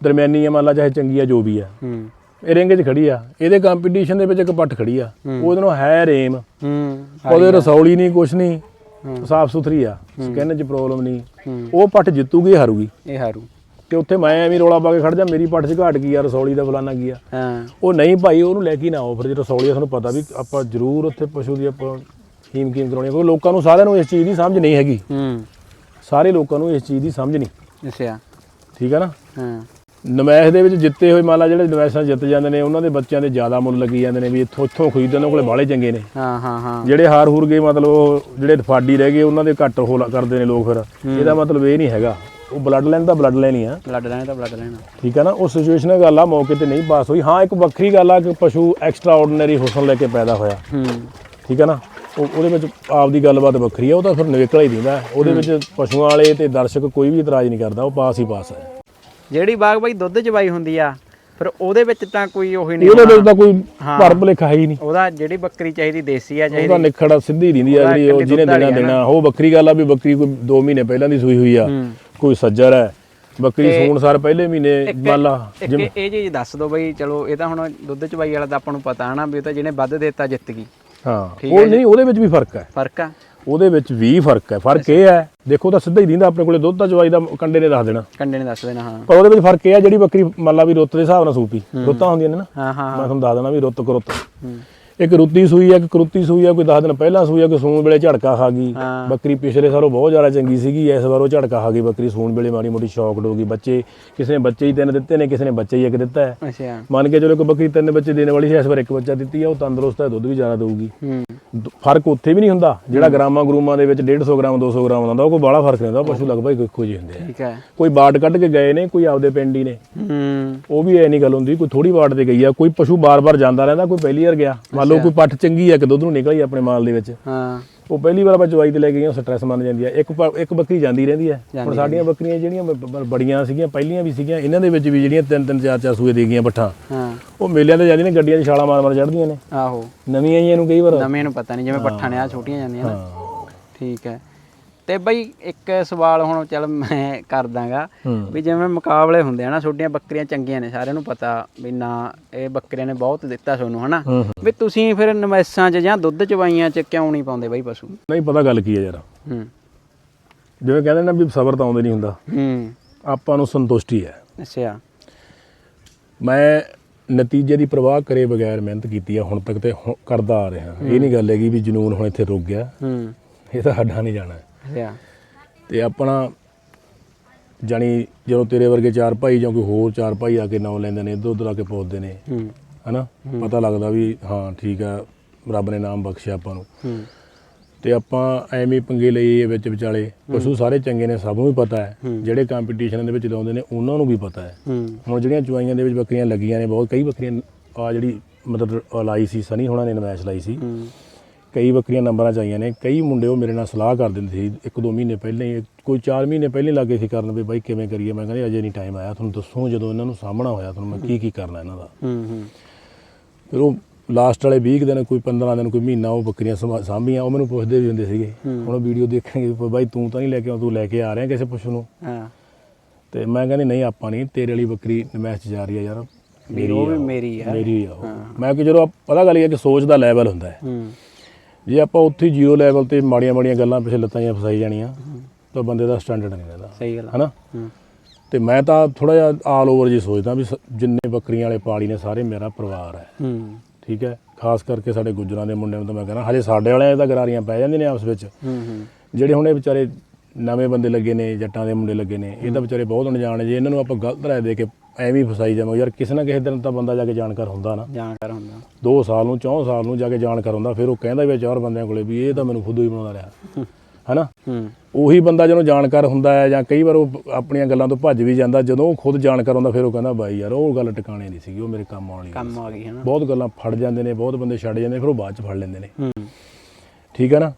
ਦਰਮਿਆਨੀ ਆ ਮੰਨ ਲਾ ਚਾਹੇ ਚੰਗੀ ਆ ਜੋ ਵੀ ਆ। ਹੂੰ। ਇਹ ਰਿੰਗ 'ਚ ਖੜੀ ਆ। ਇਹਦੇ ਕੰਪੀਟੀਸ਼ਨ ਦੇ ਵਿੱਚ ਇੱਕ ਪੱਠ ਖੜੀ ਆ। ਉਹਦੇ ਨਾਲ ਹੈ ਰੇਮ। ਹੂੰ। ਉਹਦੇ ਰਸੌਲੀ ਨਹੀਂ ਕੁਛ ਨਹੀਂ। ਸਾਫ਼ ਸੁਥਰੀ ਆ ਸਕਿਨ 'ਚ ਪ੍ਰੋਬਲਮ ਨਹੀਂ। ਉਹ ਪੱਠ ਜਿੱਤੂਗੀ ਹਾਰੂਗੀ। ਇਹ ਹਾਰੂ। ਤੇ ਉੱਥੇ ਮੈਂ ਐਵੇਂ ਰੋਲਾ ਪਾ ਕੇ ਖੜ ਜਾ ਮੇਰੀ ਪੱਠ 'ਚ ਘਾਟ ਗਈ ਆ ਰਸੌਲੀ ਦਾ ਫਲਾਨਾ ਕੀ ਆ? ਹਾਂ। ਉਹ ਨਹੀਂ ਭਾਈ ਉਹਨੂੰ ਲੈ ਕੇ ਨਾ ਆਓ ਫਿਰ ਜੇ ਰਸੌਲੀ ਆ ਤੁਹਾਨੂੰ ਪਤਾ ਵੀ ਆਪਾਂ ਜ਼ਰੂਰ ਉੱਥੇ ਪਸ਼ੂ ਦੀ ਆਪਾਂ ਕੀਮ ਕੀਮ ਕਰਾਉਣੀ ਆ, ਕਿਉਂਕਿ ਲੋਕਾਂ ਨੂੰ ਸਾਰਿਆਂ ਨੂੰ ਇਸ ਚੀਜ਼ ਦੀ ਸਮਝ ਨਹੀਂ ਹੈਗੀ। ਹੂੰ। ਸਾਰੇ ਲੋਕਾਂ ਨੂੰ ਇਸ ਚੀਜ਼ ਦੀ ਸਮਝ ਨਹੀਂ। ਅੱਛਾ। ਠੀਕ ਹੈ ਨਾ? ਹਾਂ। ਨਮੈਸ਼ ਦੇ ਵਿੱਚ ਜਿੱਤੇ ਹੋਏ ਮੰਨ ਲਾ ਜਿਹੜੇ ਨਮੈਸ਼ਾਂ ਜਿੱਤ ਜਾਂਦੇ ਨੇ ਉਹਨਾਂ ਦੇ ਬੱਚਿਆਂ ਦੇ ਜ਼ਿਆਦਾ ਮੁੱਲ ਲੱਗੀ ਜਾਂਦੇ ਨੇ ਵੀ ਇੱਥੋਂ ਇੱਥੋਂ ਖਰੀਦਣ ਉਹਨਾਂ ਕੋਲੇ ਬਾਲੇ ਚੰਗੇ ਨੇ। ਹਾਂ ਹਾਂ ਹਾਂ। ਜਿਹੜੇ ਹਾਰ ਹੂਰ ਗਏ ਮਤਲਬ ਉਹ ਜਿਹੜੇ ਫਾਡੀ ਰਹਿ ਗਏ ਉਹਨਾਂ ਦੇ ਘੱਟ ਹੋ ਕਰਦੇ ਨੇ ਲੋਕ ਫਿਰ। ਇਹਦਾ ਮਤਲਬ ਇਹ ਨਹੀਂ ਹੈਗਾ। ਉਹ ਬਲੱਡ ਲਾਈਨ ਤਾਂ ਬਲੱਡ ਲਾਈਨ ਹੀ ਆ। ਬਲੱਡ ਲੈਣਾ ਤਾਂ ਬਲੱਡ ਲੈਣਾ ਠੀਕ ਹੈ ਨਾ? ਉਹ ਸਿਚੁਏਸ਼ਨਲ ਗੱਲ ਆ ਮੌਕੇ ਤੇ ਨਹੀਂ ਪਾਸ ਹੋਈ। ਹਾਂ ਇੱਕ ਵੱਖਰੀ ਗੱਲ ਆ ਕਿ ਪਸ਼ੂ ਐਕਸਟਰਾ ਆਰਡੀਨਰੀ ਹੁਸਨ ਲੈ ਕੇ ਪੈਦਾ ਹੋਇਆ। ਹੂੰ। ਠੀਕ ਹੈ ਨਾ? ਉਹ ਉਹਦੇ ਵਿੱਚ ਆਪਦੀ ਗੱਲਬਾਤ ਵੱਖਰੀ ਆ ਉਹ ਤਾਂ ਫਿਰ ਨਿਕਲ ਹੀ ਦਿੰਦਾ। ਉਹਦੇ ਵਿੱਚ ਪਸ਼ੂਆਂ ਵਾਲੇ ਤੇ ਦਰਸ਼ਕ ਕੋਈ ਵੀ ਇਤਰਾਜ਼ ਨਹੀਂ ਕਰਦਾ ਉਹ ਪਾਸ ਹੀ ਪਾਸ ਹੈ ਜਿਹੜੀ ਬਾਗ ਬਾਈ ਦੁੱਧ ਚਵਾਈ ਹੁੰਦੀ ਆ ਫਿਰ ਉਹਦੇ ਵਿੱਚ ਤਾਂ ਕੋਈ ਉਹੀ ਨਹੀਂ ਉਹਦੇ ਵਿੱਚ ਤਾਂ ਕੋਈ। ਭਰ ਭੁਲੇਖਾ ਹੈ ਹੀ ਨਹੀਂ। ਉਹਦਾ ਜਿਹੜੀ ਬੱਕਰੀ ਚਾਹੀਦੀ ਦੇਸੀ ਆ ਚਾਹੀਦੀ। ਉਹਦਾ ਨਿਖੜਾ ਸਿੱਧੀ ਦਿੰਦੀ ਆ ਜਿਹੜੀ ਉਹ ਜਿਹਨੇ ਦੇਣਾ ਦੇਣਾ। ਉਹ ਵੱਖਰੀ ਗੱਲ ਆ ਵੀ ਬੱਕਰੀ ਕੋਈ 2 ਮਹੀਨੇ ਪਹਿਲਾਂ ਦੀ ਸੂਈ ਹੋਈ ਆ। ਕੋਈ ਸੱਜਰ ਹੈ। ਬੱਕਰੀ ਸੂਣ ਸਾਰ ਪਹਿਲੇ ਮਹੀਨੇ ਮੰਨ ਲਾ ਇੱਕ ਇਹ ਚੀਜ਼ ਦੱਸ ਦੋ ਬਈ ਚਲੋ ਇਹ ਤਾਂ ਹੁਣ ਦੁੱਧ ਚਵਾਈ ਵਾਲਾ ਤਾਂ ਆਪਾਂ ਨੂੰ ਪਤਾ ਹਨਾ ਵੀ ਉਹ ਤਾਂ ਜਿਹਨੇ ਵੱਧ ਦਿੱਤਾ ਜਿੱਤ ਗਈ। ਹਾਂ। ਉਹ ਨਹੀਂ ਉਹਦੇ ਵਿੱਚ ਵੀ ਫ਼ਰਕ ਹੈ। ਫ਼ਰਕ ਆ। ਉਹਦੇ ਵਿੱਚ ਵੀ ਫ਼ਰਕ ਹੈ। ਫ਼ਰਕ ਇਹ ਹੈ ਦੇਖੋ ਤਾਂ ਸਿੱਧਾ ਹੀ ਦਿੰਦਾ ਆਪਣੇ ਕੋਲੇ ਦੁੱਧ ਦਾ ਚਵਾਈ ਦਾ ਕੰਡੇ ਨੇ ਦੱਸ ਦੇਣਾ। ਕੰਡੇ ਨੇ ਦੱਸ ਦੇਣਾ ਹਾਂ। ਪਰ ਉਹਦੇ ਵਿੱਚ ਫ਼ਰਕ ਇਹ ਹੈ ਜਿਹੜੀ ਬੱਕਰੀ ਮੰਨ ਲਾ ਵੀ ਰੁੱਤ ਦੇ ਹਿਸਾਬ ਨਾਲ ਸੂਪੀ ਰੁੱਤਾਂ ਹੁੰਦੀਆਂ ਨੇ ਨਾ। ਹਾਂ ਹਾਂ ਮੈਂ ਤੁਹਾਨੂੰ ਦੱਸ ਦੇਣਾ ਵੀ ਰੁੱਤ ਕਰੁੱਤ। ਹੂੰ। ਇੱਕ ਰੁੱਤੀ ਸੂਈ ਆ ਇੱਕ ਕਰੁੱਤੀ ਸੂਈ ਆ ਕੋਈ 10 ਦਿਨ ਪਹਿਲਾਂ ਸੂਈ ਆ ਕੋਈ ਸੂਣ ਵੇਲੇ ਝੜਕਾ ਖਾ ਗਈ। ਹਾਂ। ਬੱਕਰੀ ਪਿਛਲੇ ਸਾਲੋਂ ਬਹੁਤ ਜ਼ਿਆਦਾ ਚੰਗੀ ਸੀਗੀ ਇਸ ਵਾਰ ਉਹ ਝੜਕਾ ਖਾ ਗਈ ਬੱਕਰੀ ਸੂਣ ਵੇਲੇ ਮਾੜੀ ਮੋਟੀ ਸ਼ੌਕ ਹੋ ਗਈ ਬੱਚੇ। ਕਿਸੇ ਨੇ ਬੱਚੇ ਹੀ ਤਿੰਨ ਦਿੱਤੇ ਨੇ ਕਿਸੇ ਨੇ ਬੱਚੇ ਹੀ ਇੱਕ ਦਿੱਤਾ ਹੈ। ਅੱਛਾ। ਮੰਨ ਕੇ ਚਲੋ ਕਿ ਬੱਕਰੀ ਤਿੰਨ ਬੱਚੇ ਦੇਣ ਵਾਲੀ ਸੀ ਇਸ ਵਾਰ ਇੱਕ ਬੱਚਾ ਦਿੱਤੀ ਆ ਉਹ ਤੰਦਰੁਸਤ ਹੈ ਦੁੱਧ ਵੀ ਜ਼ਿਆਦਾ ਦੇਊਗੀ। ਹੂੰ। ਦ- ਫ਼ਰਕ ਉੱਥੇ ਵੀ ਨਹੀਂ ਹੁੰਦਾ ਜਿਹੜਾ ਗ੍ਰਾਮਾਂ ਗਰੂਮਾਂ ਦੇ ਵਿੱਚ 150 ਗ੍ਰਾਮ 200 ਗ੍ਰਾਮ ਹੁੰਦਾ ਉਹ ਕੋਈ ਬਾਹਲਾ ਫ਼ਰਕ ਨਹੀਂ ਹੁੰਦਾ ਪਸ਼ੂ ਲਗਭਗ ਇੱਕੋ ਜਿਹੇ ਹੁੰਦੇ ਆ। ਠੀਕ ਹੈ। ਕੋਈ ਬਾੜ ਕੱਢ ਕੇ ਗਏ ਨੇ ਕੋਈ ਆਪਦੇ ਪਿੰਡ ਹੀ ਨੇ। ਹੂੰ। ਉਹ ਵੀ ਐ ਨਹੀਂ ਗੱਲ ਹੁੰਦੀ ਕੋਈ ਥੋੜੀ ਵਾਟ ਤੇ ਗਈ ਆ ਕੋਈ ਪਸ਼ੂ ਬਾਰ-ਬਾਰ ਜਾਂਦਾ ਰਹਿੰਦਾ ਕੋਈ ਪਹਿਲੀ ਵਾਰ ਗਿਆ ਮੰਨ ਲਓ ਕੋਈ ਪੱਠ ਚੰਗੀ ਆ ਕਿ ਦੁੱਧ ਨੂੰ ਨਿਕਲੀ ਆਪਣੇ ਮਾਲ ਦੇ ਵਿੱਚ। ਹਾਂ। ਉਹ ਪਹਿਲੀ ਵਾਰ ਆਪਾਂ ਚਵਾਈ ਤੇ ਲੈ ਕੇ ਗਏ ਉਹ ਸਟ੍ਰੈਸ ਮੰਨ ਜਾਂਦੀ ਆ। ਇੱਕ ਇੱਕ ਬੱਕਰੀ ਜਾਂਦੀ ਰਹਿੰਦੀ ਆ। ਹੁਣ ਸਾਡੀਆਂ ਬੱਕਰੀਆਂ ਜਿਹੜੀਆਂ ਬੜੀਆਂ ਸੀਗੀਆਂ ਪਹਿਲੀਆਂ ਵੀ ਸੀਗੀਆਂ ਇਹਨਾਂ ਦੇ ਵਿੱਚ ਵੀ ਜਿਹੜੀਆਂ ਤਿੰਨ ਤਿੰਨ ਚਾਰ ਚਾਰ ਸੂਏ ਦੇ ਗਈਆਂ ਪੱਠਾਂ। ਹਾਂ। ਉਹ ਮੇਲਿਆਂ ਤੇ ਜਾਂਦੀਆਂ ਨੇ ਗੱਡੀਆਂ 'ਚ ਛਾਲਾਂ ਮਾਰ ਮਾਰ ਚੜਦੀਆਂ ਨੇ। ਆਹੋ। ਨਵੀਆਂ ਹੀ ਇਹਨੂੰ ਕਈ ਵਾਰ। ਨਵੇਂ ਨੂੰ ਪਤਾ ਨਹੀਂ ਜਿਵੇਂ ਪੱਠਾ ਨੇ ਆ ਛੋਟੀਆਂ ਜਾਂਦੀਆਂ ਨਾ। ਠੀਕ ਹੈ। ਤੇ ਬਈ ਇੱਕ ਸਵਾਲ ਹੁਣ ਚੱਲ ਮੈਂ ਕਰ ਦਾਂਗਾ ਵੀ ਜਿਵੇਂ ਮੁਕਾਬਲੇ ਹੁੰਦੇ ਆ ਨਾ ਛੋਟੀਆਂ ਬੱਕਰੀਆਂ ਚੰਗੀਆਂ ਨੇ ਸਾਰਿਆਂ ਨੂੰ ਪਤਾ ਵੀ ਨਾ ਇਹ ਬੱਕਰੀਆਂ ਨੇ ਬਹੁਤ ਦਿੱਤਾ ਤੁਹਾਨੂੰ ਹਨਾ? ਵੀ ਤੁਸੀਂ ਫਿਰ ਨਮੈਸਾਂ 'ਚ ਜਾਂ ਦੁੱਧ ਚਵਾਈਆਂ 'ਚ ਕਿਉਂ ਨਹੀਂ ਪਾਉਂਦੇ ਬਈ ਪਸ਼ੂ? ਨਹੀਂ ਪਤਾ ਗੱਲ ਕੀ ਹੈ ਯਾਰ। ਹੂੰ। ਜਿਵੇਂ ਕਹਿੰਦੇ ਨੇ ਵੀ ਸਬਰ ਤਾਂ ਆਉਂਦੇ ਨਹੀਂ ਹੁੰਦਾ। ਹੂੰ। ਆਪਾਂ ਨੂੰ ਸੰਤੁਸ਼ਟੀ ਹੈ। ਅੱਛਾ। ਮੈਂ ਨਤੀਜੇ ਦੀ ਪਰਵਾਹ ਕਰੇ ਬਗੈਰ ਮਿਹਨਤ ਕੀਤੀ ਆ ਹੁਣ ਤੱਕ ਤੇ ਕਰਦਾ ਆ ਰਿਹਾ। ਇਹ ਨਹੀਂ ਗੱਲ ਹੈਗੀ ਵੀ ਜਨੂਨ ਹੁਣ ਇੱਥੇ ਰੁਕ ਗਿਆ। ਹੂੰ। ਇਹ ਤਾਂ ਸਾਡਾ ਨਹੀਂ ਜਾਣਾ। ਅੱਛਾ ਤੇ ਆਪਣਾ ਜਾਣੀ ਜਦੋਂ ਤੇਰੇ ਵਰਗੇ ਚਾਰ ਭਾਈ ਜਾਂ ਕੋਈ ਹੋਰ ਚਾਰ ਭਾਈ ਆ ਕੇ ਨਾਮ ਲੈਂਦੇ ਨੇ ਇੱਧਰ ਉੱਧਰ ਆ ਕੇ ਪੁੱਛਦੇ ਨੇ ਹੂੰ। ਹਨਾ? ਪਤਾ ਲੱਗਦਾ ਵੀ ਹਾਂ ਠੀਕ ਆ ਰੱਬ ਨੇ ਨਾਮ ਬਖਸ਼ਿਆ ਆਪਾਂ ਨੂੰ। ਹੂੰ। ਤੇ ਆਪਾਂ ਐਵੇਂ ਪੰਗੇ ਲਈਏ ਵਿੱਚ ਵਿਚਾਲੇ। ਪਸ਼ੂ ਸਾਰੇ ਚੰਗੇ ਨੇ ਸਭ ਨੂੰ ਵੀ ਪਤਾ ਹੈ। ਜਿਹੜੇ ਕੰਪੀਟੀਸ਼ਨ ਦੇ ਵਿੱਚ ਲਾਉਂਦੇ ਨੇ ਉਹਨਾਂ ਨੂੰ ਵੀ ਪਤਾ ਹੈ। ਹੁਣ ਜਿਹੜੀਆਂ ਚੁਆਈਆਂ ਦੇ ਵਿੱਚ ਬੱਕਰੀਆਂ ਲੱਗੀਆਂ ਨੇ ਬਹੁਤ ਕਈ ਬੱਕਰੀਆਂ ਆ ਜਿਹੜੀ ਮਤਲਬ ਲਾਈ ਸੀ ਸਨੀ ਹੋਣਾ ਨੇ ਨਮੈਸ਼ ਲਾਈ ਸੀ। ਕਈ ਬੱਕਰੀਆਂ ਨੰਬਰਾਂ ਚ ਆਈਆਂ ਨੇ ਕਈ ਮੁੰਡੇ ਉਹ ਮੇਰੇ ਨਾਲ ਸਲਾਹ ਕਰ ਦਿੰਦੇ ਸੀ ਇੱਕ ਦੋ ਮਹੀਨੇ ਪਹਿਲਾਂ ਹੀ ਕੋਈ 4 ਮਹੀਨੇ ਪਹਿਲਾਂ ਹੀ ਲੱਗੇ ਸੀ ਕਰਨ ਵੀ ਬਾਈ ਕਿਵੇਂ ਕਰੀਏ ਮੈਂ ਕਹਿੰਦਾ ਅਜੇ ਨਹੀਂ ਟਾਈਮ ਆਇਆ ਤੁਹਾਨੂੰ ਦੱਸੂ ਜਦੋਂ ਇਹਨਾਂ ਨੂੰ ਸਾਹਮਣਾ ਹੋਇਆ ਤੁਹਾਨੂੰ ਮੈਂ ਕੀ ਕੀ ਕਰਨਾ ਇਹਨਾਂ ਦਾ। ਹੂੰ ਹੂੰ। ਫਿਰ ਉਹ ਲਾਸਟ ਵਾਲੇ 20 ਕੁ ਦਿਨ ਕੋਈ 15 ਦਿਨ ਕੋਈ ਮਹੀਨਾ ਉਹ ਬੱਕਰੀਆਂ ਸੰਭਾ- ਸਾਂਭੀਆਂ ਉਹ ਮੈਨੂੰ ਪੁੱਛਦੇ ਵੀ ਹੁੰਦੇ ਸੀਗੇ। ਹੁਣ ਉਹ ਵੀਡੀਓ ਦੇਖਣਗੇ ਬਾਈ ਤੂੰ ਤਾਂ ਨਹੀਂ ਲੈ ਕੇ ਆਉਂ ਤੂੰ ਲੈ ਕੇ ਆ ਰਿਹਾ ਕਿਸੇ ਪਸ਼ੂ ਨੂੰ। ਹਾਂ। ਤੇ ਮੈਂ ਕਹਿੰਦੀ ਨਹੀਂ ਆਪਾਂ ਨਹੀਂ ਤੇਰੇ ਵਾਲੀ ਬੱਕਰੀ ਨਮੈਸ਼ 'ਚ ਜਾ ਰਹੀ ਆ ਯਾਰ। ਵੀ ਉਹ ਵੀ ਮੇਰੀ ਆ। ਮੇਰੀ ਆ ਮੈਂ ਕਿ ਜਦੋਂ ਪਤਾ ਗੱਲ ਇਹ ਕਿ ਸੋਚ ਦਾ ਲੈਵਲ ਹੁੰਦਾ ਹੈ। ਹੂੰ। ਜੇ ਆਪਾਂ ਉੱਥੇ ਜੀਰੋ ਲੈਵਲ ਤੇ ਮਾੜੀਆਂ ਮਾੜੀਆਂ ਗੱਲਾਂ ਪਿੱਛੇ ਲੱਤਾਂ ਜਾਂ ਫਸਾਈ ਜਾਣੀਆਂ ਤਾਂ ਬੰਦੇ ਦਾ ਸਟੈਂਡਰਡ ਨਹੀਂ ਰਹਿੰਦਾ। ਸਹੀ ਗੱਲ। ਹਨਾ? ਹੂੰ। ਤੇ ਮੈਂ ਤਾਂ ਥੋੜਾ ਜਿਹਾ ਆਲ ਓਵਰ ਜੀ ਸੋਚਦਾ ਵੀ ਜਿੰਨੇ ਬੱਕਰੀਆਂ ਵਾਲੇ ਪਾਲੀ ਨੇ ਸਾਰੇ ਮੇਰਾ ਪਰਿਵਾਰ ਹੈ। ਹੂੰ। ਠੀਕ ਹੈ? ਖਾਸ ਕਰਕੇ ਸਾਡੇ ਗੁੱਜਰਾਂ ਦੇ ਮੁੰਡਿਆਂ ਨੂੰ ਤਾਂ ਮੈਂ ਕਹਿੰਦਾ ਹਜੇ ਸਾਡੇ ਵਾਲਿਆਂ ਤਾਂ ਗਰਾਰੀਆਂ ਪੈ ਜਾਂਦੀਆਂ ਨੇ ਆਪਸ ਵਿੱਚ। ਹੂੰ ਹੂੰ। ਜਿਹੜੇ ਹੁਣ ਇਹ ਵਿਚਾਰੇ ਨਵੇਂ ਬੰਦੇ ਲੱਗੇ ਨੇ ਜੱਟਾਂ ਦੇ ਮੁੰਡੇ ਲੱਗੇ ਨੇ ਇਹ ਤਾਂ ਵਿਚਾਰੇ ਬਹੁਤ ਅਣਜਾਣ ਜੇ ਇਹਨਾਂ ਨੂੰ ਆਪਾਂ ਗਲਤ ਰਾਏ ਦੇ ਕੇ ਐਵੇਂ ਹੀ ਫਸਾਈ ਜਾਵਾਂ। ਯਾਰ ਕਿਸੇ ਨਾ ਕਿਸੇ ਦਿਨ ਤਾਂ ਬੰਦਾ ਜਾ ਕੇ ਜਾਣਕਾਰ ਹੁੰਦਾ ਨਾ। ਜਾਣਕਾਰ ਹੁੰਦਾ। 2 ਸਾਲ ਨੂੰ 4 ਸਾਲ ਨੂੰ ਜਾ ਕੇ ਜਾਣਕਾਰ ਹੁੰਦਾ ਫਿਰ ਉਹ ਕਹਿੰਦਾ ਵੀ ਚਾਰ ਬੰਦਿਆਂ ਕੋਲੇ ਵੀ ਇਹ ਤਾਂ ਮੈਨੂੰ ਫੁੱਦੂ ਹੀ ਬਣਾਉਂਦਾ ਰਿਹਾ। ਹਨਾ? ਉਹੀ ਬੰਦਾ ਜਦੋਂ ਜਾਣਕਾਰ ਹੁੰਦਾ ਹੈ ਜਾਂ ਕਈ ਵਾਰ ਉਹ ਆਪਣੀਆਂ ਗੱਲਾਂ ਤੋਂ ਭੱਜ ਵੀ ਜਾਂਦਾ ਜਦੋਂ ਉਹ ਖੁਦ ਜਾਣਕਾਰ ਹੁੰਦਾ ਫਿਰ ਉਹ ਕਹਿੰਦਾ ਬਾਈ ਯਾਰ ਉਹ ਗੱਲ ਟਿਕਾਣੇ ਨਹੀਂ ਸੀਗੀ ਉਹ ਮੇਰੇ ਕੰਮ ਆਉਣ ਵਾਲੀ ਕੰਮ ਆ ਗਈ ਹਨਾ। ਬਹੁਤ ਗੱਲਾਂ ਫੜ ਜਾਂਦੇ ਨੇ ਬਹੁਤ ਬੰਦੇ ਛੱਡ ਜਾਂਦੇ ਫਿਰ ਉਹ ਬਾਅਦ ਚ ਫੜ ਲੈਂਦੇ ਨੇ। ਹੂੰ। ਠੀਕ ਹੈ ਨਾ?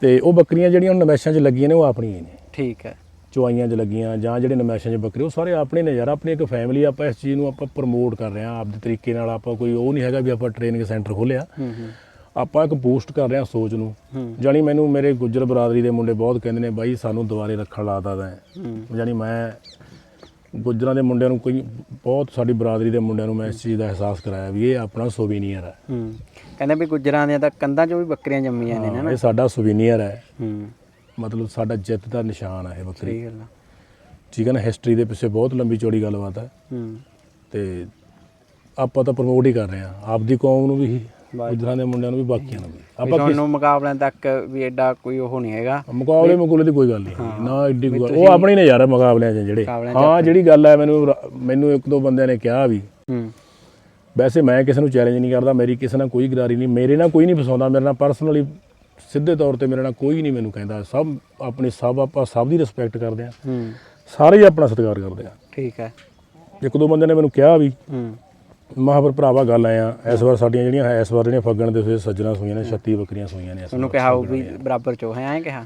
ਤੇ ਉਹ ਬੱਕਰੀਆਂ ਜਿਹੜੀਆਂ ਹੁਣ ਨਮੈਸ਼ਾਂ 'ਚ ਲੱਗੀਆਂ ਨੇ ਉਹ ਆਪਣੀਆਂ ਹੀ ਨੇ। ਠੀਕ ਹੈ। ਚੁਆਈਆਂ 'ਚ ਲੱਗੀਆਂ ਜਾਂ ਜਿਹੜੇ ਨਮੈਸ਼ਾਂ 'ਚ ਬੱਕਰੇ ਉਹ ਸਾਰੇ ਆਪਣੇ ਨੇ ਯਾਰ ਆਪਣੀ ਇੱਕ ਫੈਮਿਲੀ ਆਪਾਂ ਇਸ ਚੀਜ਼ ਨੂੰ ਆਪਾਂ ਪ੍ਰਮੋਟ ਕਰ ਰਹੇ ਹਾਂ ਆਪਦੇ ਤਰੀਕੇ ਨਾਲ ਆਪਾਂ ਕੋਈ ਉਹ ਨਹੀਂ ਹੈਗਾ ਵੀ ਆਪਾਂ ਟ੍ਰੇਨਿੰਗ ਸੈਂਟਰ ਖੋਲਿਆ ਆਪਾਂ ਇੱਕ ਬੂਸਟ ਕਰ ਰਹੇ ਹਾਂ ਸੋਚ ਨੂੰ। ਜਾਣੀ ਮੈਨੂੰ ਮੇਰੇ ਗੁੱਜਰ ਬਰਾਦਰੀ ਦੇ ਮੁੰਡੇ ਬਹੁਤ ਕਹਿੰਦੇ ਨੇ ਬਾਈ ਸਾਨੂੰ ਦੁਬਾਰੇ ਰੱਖਣ ਤਾਂ ਹੂੰ। ਜਾਣੀ ਮੈਂ ਗੁੱਜਰਾਂ ਦੇ ਮੁੰਡਿਆਂ ਨੂੰ ਕੋਈ ਬਹੁਤ ਸਾਡੀ ਬਰਾਦਰੀ ਦੇ ਮੁੰਡਿਆਂ ਨੂੰ ਮੈਂ ਇਸ ਚੀਜ਼ ਦਾ ਅਹਿਸਾਸ ਕਰਾਇਆ ਵੀ ਇਹ ਆਪਣਾ ਸੋਵੀਨੀਅਰ ਹੈ। ਕਹਿੰਦੇ ਵੀ ਗੁੱਜਰਾਂ ਦੀਆਂ ਤਾਂ ਕੰਧਾਂ 'ਚੋਂ ਵੀ ਬੱਕਰੀਆਂ ਜੰਮੀਆਂ ਨੇ ਨਾ। ਇਹ ਸਾਡਾ ਸੋਵੀਨੀਅਰ ਹੂੰ। ਮਤਲਬ ਸਾਡਾ ਜਿੱਤ ਦਾ ਨਿਸ਼ਾਨ ਹੈ ਇਹ ਬੱਕਰੀ ਸਹੀ ਗੱਲ ਆ। ਠੀਕ ਹੈ ਨਾ ਹਿਸਟਰੀ ਦੇ ਪਿੱਛੇ ਬਹੁਤ ਲੰਬੀ ਚੌੜੀ ਗੱਲਬਾਤ ਹੈ ਹੂੰ। ਤੇ ਆਪਾਂ ਤਾਂ ਪ੍ਰਮੋਟ ਹੀ ਕਰ ਰਹੇ ਹਾਂ ਆਪਦੀ ਕੌਮ ਨੂੰ ਵੀ। ਗੁੱਜਰਾਂ ਦੇ ਮੁੰਡਿਆਂ ਨੂੰ ਵੀ ਬਾਕੀਆਂ ਨੂੰ ਵੀ। ਵੀ ਆਪਾਂ ਤੁਹਾਨੂੰ ਮੁਕਾਬਲਿਆਂ ਤੱਕ ਵੀ ਐਡਾ ਕੋਈ ਉਹ ਨਹੀਂ ਹੈਗਾ। ਮੁਕਾਬਲੇ ਮੁਕਾਬਲੇ ਦੀ ਕੋਈ ਗੱਲ ਨਹੀਂ ਨਾ ਐਡੀ ਕੋਈ ਗੱਲ ਉਹ ਆਪਣੇ ਨੇ ਯਾਰ ਮੁਕਾਬਲਿਆਂ 'ਚ ਜਿਹੜੇ। ਮੁਕਾਬਲਿਆਂ 'ਚ ਹਾਂ ਜਿਹੜੀ ਗੱਲ ਹੈ ਮੈਨੂੰ ਰ- ਮੈਨੂੰ ਇੱਕ ਦੋ ਬੰਦਿਆਂ ਨੇ ਕਿਹਾ ਵੀ ਹੂੰ। ਵੈਸੇ ਮੈਂ ਕਿਸੇ ਨੂੰ ਚੈਲੰਜ ਨਹੀਂ ਕਰਦਾ ਮੇਰੀ ਕਿਸੇ ਨਾਲ ਕੋਈ ਗਰਾਰੀ ਨਹੀਂ ਮੇਰੇ ਨਾਲ ਕੋਈ ਨਹੀਂ ਫਸਾਉਂਦਾ ਮੇਰੇ ਨਾਲ ਪਰਸਨਲੀ ਸਿੱਧੇ ਤੌਰ ਤੇ ਮੇਰੇ ਨਾਲ ਕੋਈ ਨਹੀਂ ਮੈਨੂੰ ਕਹਿੰਦਾ। ਸਭ ਆਪਣੀ ਸਭ ਆਪਾਂ ਸਭ ਦੀ ਰਿਸਪੈਕਟ ਕਰਦੇ ਆ ਹੂੰ। ਸਾਰੇ ਹੀ ਆਪਣਾ ਸਤਿਕਾਰ ਕਰਦੇ ਆ ਠੀਕ ਹੈ। ਇੱਕ ਦੋ ਬੰਦੇ ਨੇ ਮੈਨੂੰ ਕਿਹਾ ਵੀ ਹੂੰ। ਮਹਾਂਪੁਰ ਭਰਾਵਾ ਗੱਲ ਆਇਆ ਇਸ ਵਾਰ ਸਾਡੀਆਂ ਜਿਹੜੀਆਂ ਇਸ ਵਾਰ ਜਿਹੜੀਆਂ ਫੱਗਣ ਦੇ ਸੋਏ ਸੱਜਣਾ ਸੋਈਆਂ ਨੇ 36 ਬੱਕਰੀਆਂ ਸੋਈਆਂ ਨੇ ਉਹਨੂੰ। ਕਿਹਾ ਉਹ ਵੀ ਬਰਾਬਰ ਚੋ ਹੈ ਐਂ ਕਿਹਾ?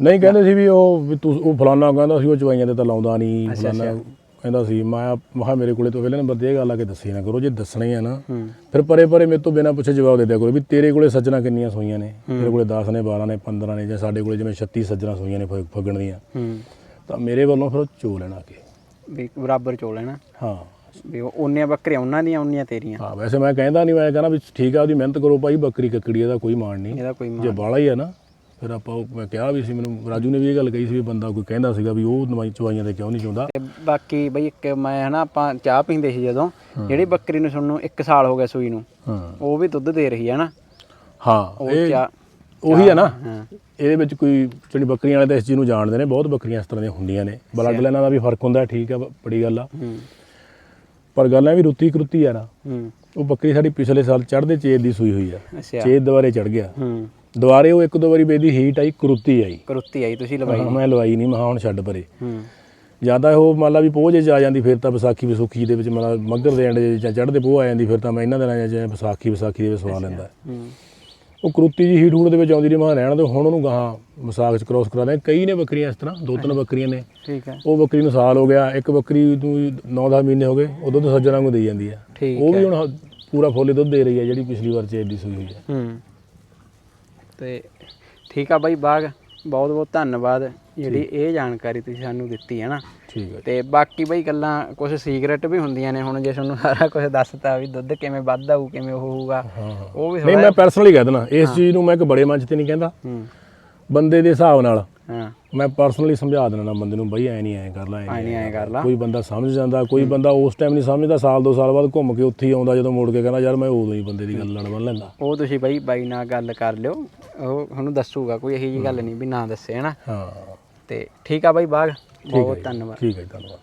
ਨਹੀਂ ਕਹਿੰਦੇ ਸੀ ਵੀ ਉਹ ਤੂੰ ਉਹ ਫਲਾਨਾ ਕਹਿੰਦਾ ਸੀ ਉਹ ਚਵਾਈਆਂ ਤੇ ਤਾਂ ਲਾਉਂਦਾ ਨਹੀਂ ਫਲਾਨਾ ਕਹਿੰਦਾ ਸੀ ਮੈਂ ਮਹਾ ਮੇਰੇ ਕੋਲੇ ਤੋਂ ਪਹਿਲੇ ਨੰਬਰ ਤੇ ਇਹ ਗੱਲ ਆ ਕੇ ਦੱਸੀ ਨਾ ਕਰੋ ਜੇ ਦੱਸਣਾ ਆ ਨਾ ਫਿਰ ਪਰੇ ਪਰੇ ਮੇਰੇ ਤੋਂ ਬਿਨਾਂ ਪੁੱਛੇ ਜਵਾਬ ਦੇ ਦਿਆ ਕਰੋ ਵੀ ਤੇਰੇ ਕੋਲੇ ਸੱਜਣਾ ਕਿੰਨੀਆਂ ਸੋਈਆਂ ਨੇ ਤੇਰੇ ਕੋਲੇ 10 ਨੇ 12 ਨੇ 15 ਨੇ ਜਾਂ ਸਾਡੇ ਕੋਲੇ ਜਿਵੇਂ 36 ਸੱਜਣਾ ਸੋਈਆਂ ਨੇ ਫੱਗਣ ਦੀਆਂ। ਤਾਂ ਮੇਰੇ ਵੱਲੋਂ ਫਿਰ ਉਹ ਚੋ ਲੈਣਾ ਕੇ ਵੀ ਬਰਾਬਰ ਚੋ ਲੈਣਾ? ਹਾਂ। ਵੀ ਉਹ ਉਹਨੀਆਂ ਬੱਕਰੀਆਂ ਉਹਨਾਂ ਦੀਆਂ ਉਹਨੀਆਂ ਤੇਰੀਆਂ? ਹਾਂ ਵੈਸੇ ਮੈਂ ਕਹਿੰਦਾ ਨਹੀਂ ਮੈਂ ਕਹਿੰਦਾ ਵੀ ਠੀਕ ਆ ਉਹਦੀ ਮਿਹਨਤ ਕਰੋ ਭਾਈ ਬੱਕਰੀ ਕੱਕੜੀ ਇਹਦਾ ਕੋਈ ਮਾਣ ਨਹੀਂ ਇਹਦਾ ਕੋਈ ਜੇ ਬਾਲਾ ਹੀ ਆ ਨਾ ਫਿਰ ਆਪਾਂ ਉਹ ਮੈਂ ਕਿਹਾ ਵੀ ਸੀ ਮੈਨੂੰ ਰਾਜੂ ਨੇ ਵੀ ਇਹ ਗੱਲ ਕਹੀ ਸੀ ਵੀ ਬੰਦਾ ਕੋਈ ਕਹਿੰਦਾ ਸੀਗਾ ਵੀ ਉਹ ਨਵਾਈ ਚਵਾਈਆਂ ਤੇ ਕਿਉਂ ਨਹੀਂ ਚਾਹੁੰਦਾ। ਤੇ ਬਾਕੀ ਬਈ ਇੱਕ ਮੈਂ ਹਨਾ ਆਪਾਂ ਚਾਹ ਪੀਂਦੇ ਸੀ ਜਦੋਂ ਜਿਹੜੀ ਬੱਕਰੀ ਨੂੰ ਸਾਨੂੰ 1 ਸਾਲ ਹੋ ਗਿਆ ਸੂਈ ਨੂੰ ਹਾਂ। ਉਹ ਵੀ ਦੁੱਧ ਦੇ ਰਹੀ ਹੈ ਨਾ। ਹਾਂ ਉਹ ਇਹ ਚਾਹ ਉਹੀ ਆ ਨਾ। ਹਾਂ। ਇਹਦੇ ਵਿੱਚ ਕੋਈ ਜਿਹੜੀ ਬੱਕਰੀਆਂ ਵਾਲੇ ਤਾਂ ਇਸ ਚੀਜ਼ ਨੂੰ ਜਾਣਦੇ ਨੇ ਬਹੁਤ ਬੱਕਰੀਆਂ ਇਸ ਤਰ੍ਹਾਂ ਦੀਆਂ ਹੁੰਦੀਆਂ ਨੇ। ਬਲੱਡ ਲਾਈਨਾਂ ਦਾ ਵੀ ਫ਼ਰਕ ਹੁੰਦਾ ਠੀਕ ਆ ਬ- ਬੜੀ ਗੱਲ ਆ। ਹੂੰ। ਪਰ ਗੱਲ ਐ ਵੀ ਰੁੱਤੀ ਕਰੁੱਤੀ ਆ ਨਾ। ਹੂੰ। ਉਹ ਬੱਕਰੀ ਸਾਡੀ ਪਿਛਲੇ ਸਾਲ ਚੜ੍ਹਦੇ ਚੇਤ ਦੀ ਸੂਈ ਹੋਈ ਆ। ਚੇਤ ਦੁਬਾਰੇ ਚੜ ਗਿਆ। ਹੂੰ। ਦੁਬਾਰੇ ਉਹ ਇੱਕ ਦੋ ਵਾਰੀ ਬੇਦੀ ਹੀਟ ਆਈ ਕਰੁੱਤੀ ਆਈ। ਕਰੁੱਤੀ ਆਈ ਤੁਸੀਂ ਲਵਾਈ ਹਾਂ, ਮੈਂ ਲਵਾਈ ਨਹੀਂ ਮੈਂ ਕਿਹਾ ਹੁਣ ਛੱਡ ਪਰੇ। ਹੂੰ। ਜ਼ਿਆਦਾ ਉਹ ਮੰਨ ਲਾ ਵੀ ਪੋਹ ਜੇ 'ਚ ਆ ਜਾਂਦੀ ਫਿਰ ਤਾਂ ਵਿਸਾਖੀ ਵਿਸੁਖੀ ਦੇ ਵਿੱਚ ਮਤਲਬ ਮੱਗਰ ਦੇ ਐਂਡ ਜਾਂ ਚੜ੍ਹਦੇ ਪੋਹ ਆ ਜਾਂਦੀ ਫਿਰ ਤਾਂ ਮੈਂ ਇਹਨਾਂ ਦਿਨਾਂ 'ਚ ਜਿਵੇਂ ਵਿਸਾਖੀ ਵਿਸਾਖੀ ਦੇ ਵਿੱਚ ਸਵਾ ਲੈਂਦਾ। ਹੂੰ। ਉਹ ਕਰੁੱਤੀ ਜੀ ਹੀਟ ਹੂਟ ਦੇ ਵਿੱਚ ਆਉਂਦੀ ਰਹੀ ਮੈਂ ਕਿਹਾ ਰਹਿਣ ਦੇ ਹੁਣ ਉਹਨੂੰ ਗਾਹਾਂ ਵਿਸਾਖ 'ਚ ਕ੍ਰੋਸ ਕਰਾ ਦੇ ਕਈ ਨੇ ਬੱਕਰੀਆਂ ਇਸ ਤਰ੍ਹਾਂ ਦੋ ਤਿੰਨ ਬੱਕਰੀਆਂ ਨੇ। ਠੀਕ ਹੈ। ਉਹ ਬੱਕਰੀ ਨੂੰ ਸਾਲ ਹੋ ਗਿਆ ਇੱਕ ਬੱਕਰੀ ਨੂੰ 9-10 ਮਹੀਨੇ ਹੋ ਗਏ ਉਦੋਂ ਤਾਂ ਸੱਜਣਾ ਨੂੰ ਦੇਈ ਜਾਂਦੀ ਆ। ਠੀਕ ਉਹ ਵੀ ਹੁਣ ਹ- ਪੂਰਾ ਫੁੱਲ ਦੁੱਧ ਦੇ ਰਹੀ ਹੈ ਜਿਹੜੀ ਪਿਛਲੀ ਵਾਰ ਚੇਤ ਦੀ ਸੂਈ ਹੋਈ ਹੈ। ਹੂੰ। ਤੇ ਠੀਕ ਆ ਬਾਈ ਬਾਗ ਬਹੁਤ ਬਹੁਤ ਧੰਨਵਾਦ ਜਿਹੜੀ ਇਹ ਜਾਣਕਾਰੀ ਤੁਸੀਂ ਸਾਨੂੰ ਦਿੱਤੀ ਹੈ ਨਾ? ਠੀਕ ਹੈ ਤੇ ਬਾਕੀ ਬਈ ਗੱਲਾਂ ਕੁਝ ਸੀਕ੍ਰੇਟ ਵੀ ਹੁੰਦੀਆਂ ਨੇ ਹੁਣ ਜੇ ਤੁਹਾਨੂੰ ਸਾਰਾ ਕੁਝ ਦੱਸਤਾ ਵੀ ਦੁੱਧ ਕਿਵੇਂ ਵੱਧ ਆਊ ਕਿਵੇਂ ਹੋਊਗਾ ਉਹ ਵੀ ਨਹੀਂ ਮੈਂ ਪਰਸਨਲੀ ਕਹਿ ਦੇਣਾ ਇਸ ਚੀਜ਼ ਨੂੰ ਮੈਂ ਇੱਕ ਬੜੇ ਮੰਚ ਤੇ ਨਹੀਂ ਕਹਿੰਦਾ। ਬੰਦੇ ਦੇ ਹਿਸਾਬ ਨਾਲ। ਹਾਂ। ਮੈਂ ਪਰਸਨਲੀ ਸਮਝਾ ਦੇਣਾ ਬੰਦੇ ਨੂੰ ਬਈ ਐ ਨਹੀਂ ਐ ਕਰ ਲਾ ਐ ਨਹੀਂ ਐਂ ਕਰ ਲਾ। ਕੋਈ ਬੰਦਾ ਸਮਝ ਜਾਂਦਾ ਕੋਈ ਬੰਦਾ ਉਸ ਟਾਈਮ ਨਹੀਂ ਸਮਝਦਾ ਸਾਲ ਦੋ ਸਾਲ ਬਾਅਦ ਘੁੰਮ ਕੇ ਉੱਥੇ ਹੀ ਆਉਂਦਾ ਜਦੋਂ ਮੁੜ ਕੇ ਕਹਿੰਦਾ ਯਾਰ ਮੈਂ ਉਦੋਂ ਹੀ ਬੰਦੇ ਦੀ ਗੱਲ ਲੜ ਬੰਨ ਲੈਂਦਾ। ਉਹ ਤੁਸੀਂ ਬਈ ਬਾਈ ਨਾਲ ਗੱਲ ਕਰ ਲਿਓ। ਉਹ ਤੁਹਾਨੂੰ ਦੱਸੂਗਾ ਕੋਈ ਇਹੀ ਜੀ ਗੱਲ ਨਹੀਂ ਵੀ ਨਾ ਦੱਸੇ ਹਨਾ? ਹਾਂ। ਤੇ ਠੀਕ ਆ ਬਾਈ ਬਾਗ ਬਹੁਤ ਧੰਨਵਾਦ। ਠੀਕ ਹੈ ਧੰਨਵਾਦ।